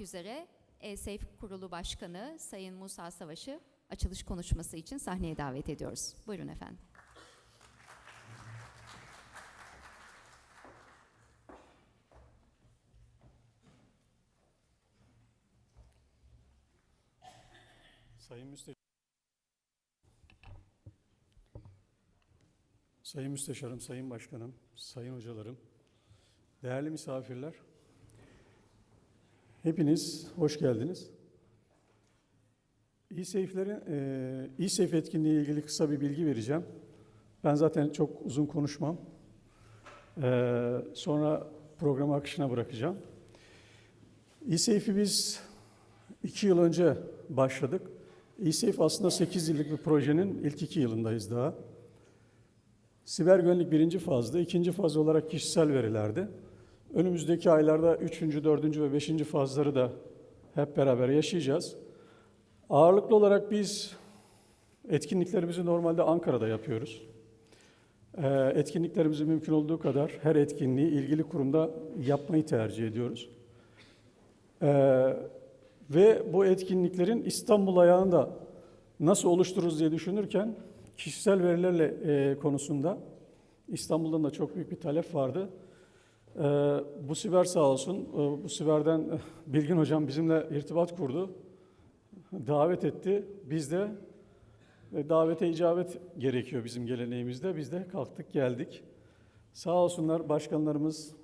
olmak üzere E-Safe Kurulu Başkanı Sayın Musa Savaş'ı açılış konuşması için sahneye davet ediyoruz. Buyurun efendim. Sayın Müsteşarım. Sayın Müsteşarım, Sayın Başkanım, Sayın Hocalarım, değerli misafirler, hepiniz hoş geldiniz. İSeyf'lerin, e, İSeyf etkinliği ile ilgili kısa bir bilgi vereceğim. Ben zaten çok uzun konuşmam. E, sonra programı akışına bırakacağım. İSeyf'i biz iki yıl önce başladık. eSafe aslında 8 yıllık bir projenin ilk iki yılındayız daha. Siber güvenlik birinci fazda, ikinci faz olarak kişisel verilerde. Önümüzdeki aylarda üçüncü, dördüncü ve beşinci fazları da hep beraber yaşayacağız. Ağırlıklı olarak biz etkinliklerimizi normalde Ankara'da yapıyoruz. Ee, Etkinliklerimizi mümkün olduğu kadar her etkinliği ilgili kurumda yapmayı tercih ediyoruz. Ee, ve bu etkinliklerin İstanbul ayağını nasıl oluştururuz diye düşünürken kişisel verilerle e, konusunda İstanbul'dan da çok büyük bir talep vardı. E, bu siber sağ olsun, e, bu siberden e, Bilgin Hocam bizimle irtibat kurdu. Davet etti. Biz de e, davete icabet gerekiyor bizim geleneğimizde. Biz de kalktık geldik. Sağ olsunlar başkanlarımız,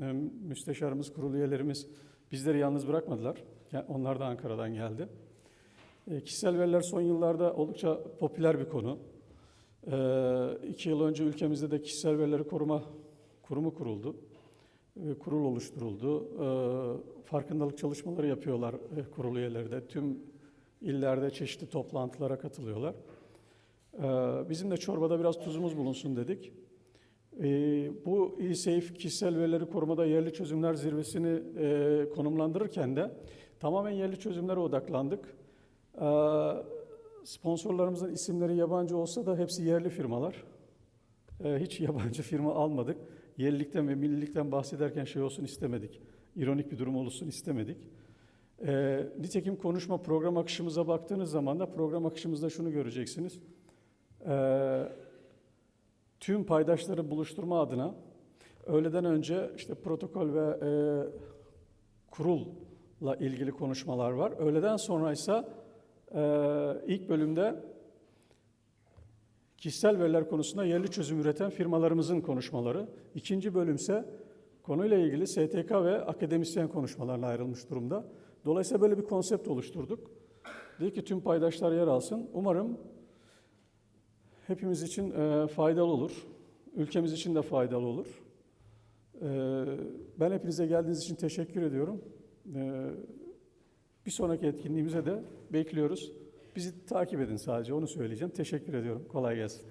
e, müsteşarımız, kurul üyelerimiz bizleri yalnız bırakmadılar. Onlar da Ankara'dan geldi. E, kişisel veriler son yıllarda oldukça popüler bir konu. E, iki yıl önce ülkemizde de kişisel verileri koruma kurumu kuruldu. E, kurul oluşturuldu. E, farkındalık çalışmaları yapıyorlar e, kurul üyeleri de. Tüm illerde çeşitli toplantılara katılıyorlar. Bizim de çorbada biraz tuzumuz bulunsun dedik. Bu e-safe kişisel verileri korumada yerli çözümler zirvesini konumlandırırken de tamamen yerli çözümlere odaklandık. Sponsorlarımızın isimleri yabancı olsa da hepsi yerli firmalar. Hiç yabancı firma almadık. Yerlilikten ve millilikten bahsederken şey olsun istemedik. İronik bir durum olsun istemedik. E, nitekim konuşma program akışımıza baktığınız zaman da program akışımızda şunu göreceksiniz. E, tüm paydaşları buluşturma adına öğleden önce işte protokol ve e, kurulla ilgili konuşmalar var. Öğleden sonra ise e, ilk bölümde kişisel veriler konusunda yerli çözüm üreten firmalarımızın konuşmaları. İkinci bölümse konuyla ilgili STK ve akademisyen konuşmalarına ayrılmış durumda. Dolayısıyla böyle bir konsept oluşturduk. Dedik ki tüm paydaşlar yer alsın. Umarım hepimiz için e, faydalı olur. Ülkemiz için de faydalı olur. E, ben hepinize geldiğiniz için teşekkür ediyorum. E, bir sonraki etkinliğimize de bekliyoruz. Bizi takip edin sadece onu söyleyeceğim. Teşekkür ediyorum. Kolay gelsin.